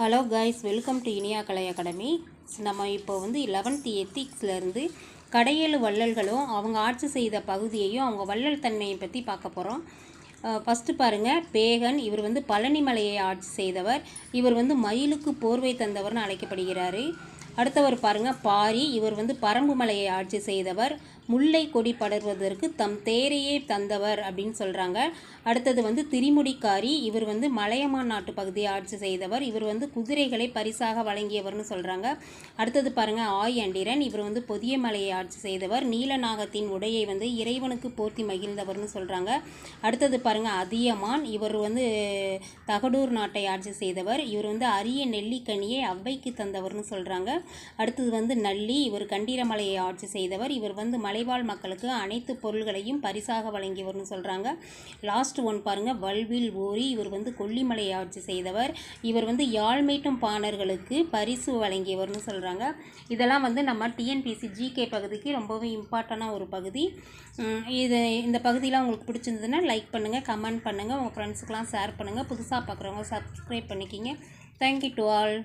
Hello guys welcome to Iniya Kalai academy. நம்ம இப்போ வந்து லெவன்த் எத்திக்ஸ்லேருந்து கடையேழு வள்ளல்களும் அவங்க ஆட்சி செய்த பகுதியையும் அவங்க வள்ளல் தன்மையை பற்றி பார்க்க போகிறோம் ஃபஸ்ட்டு பாருங்கள் பேகன் இவர் வந்து பழனிமலையை ஆட்சி செய்தவர். இவர் வந்து மயிலுக்கு போர்வை தந்தவர்னு அழைக்கப்படுகிறார். அடுத்தவர் பாருங்க பாரி. இவர் வந்து பரம்பு மலையை ஆட்சி செய்தவர். முல்லை கொடி படர்வதற்கு தம் தேரையே தந்தவர் அப்படின்னு சொல்கிறாங்க அடுத்தது வந்து திரிமுடிக்காரி. இவர் வந்து மலையமான் நாட்டு பகுதியை ஆட்சி செய்தவர். இவர் வந்து குதிரைகளை பரிசாக வழங்கியவர்னு சொல்கிறாங்க அடுத்தது பாருங்க ஆய் அண்டிரன் இவர் வந்து பொதிய மலையை ஆட்சி செய்தவர். நீலநாகத்தின் உடையை வந்து இறைவனுக்கு போர்த்தி மகிழ்ந்தவர்னு சொல்கிறாங்க அடுத்தது பாருங்கள் அதியமான். இவர் வந்து தகடூர் நாட்டை ஆட்சி செய்தவர். இவர் வந்து அரிய நெல்லிக்கனியை அவ்வைக்கு தந்தவர்னு சொல்கிறாங்க அடுத்தது வந்து நல்லி. இவர் கண்டீரமலையை ஆட்சி செய்தவர். இவர் வந்து மலைவாழ் மக்களுக்கு அனைத்து பொருள்களையும் பரிசாக வழங்கியவர்னு சொல்கிறாங்க லாஸ்ட் ஒன் பாருங்கள் வல்வில் ஊரி இவர் வந்து கொல்லிமலையை ஆட்சி செய்தவர். இவர் வந்து யாழ்மேட்டும் பாணர்களுக்கு பரிசு வழங்கியவர்னு சொல்கிறாங்க இதெல்லாம் வந்து நம்ம டிஎன்பிசி ஜிகே பகுதிக்கு ரொம்பவே இம்பார்ட்டண்டான ஒரு பகுதி. இது இந்த பகுதியெலாம் உங்களுக்கு பிடிச்சிருந்ததுன்னா லைக் பண்ணுங்கள் கமெண்ட் பண்ணுங்கள் உங்கள் ஃப்ரெண்ட்ஸுக்கெலாம் ஷேர் பண்ணுங்கள் புதுசாக பார்க்குறவங்க சப்ஸ்கிரைப் பண்ணிக்கிங்க. Thank you to all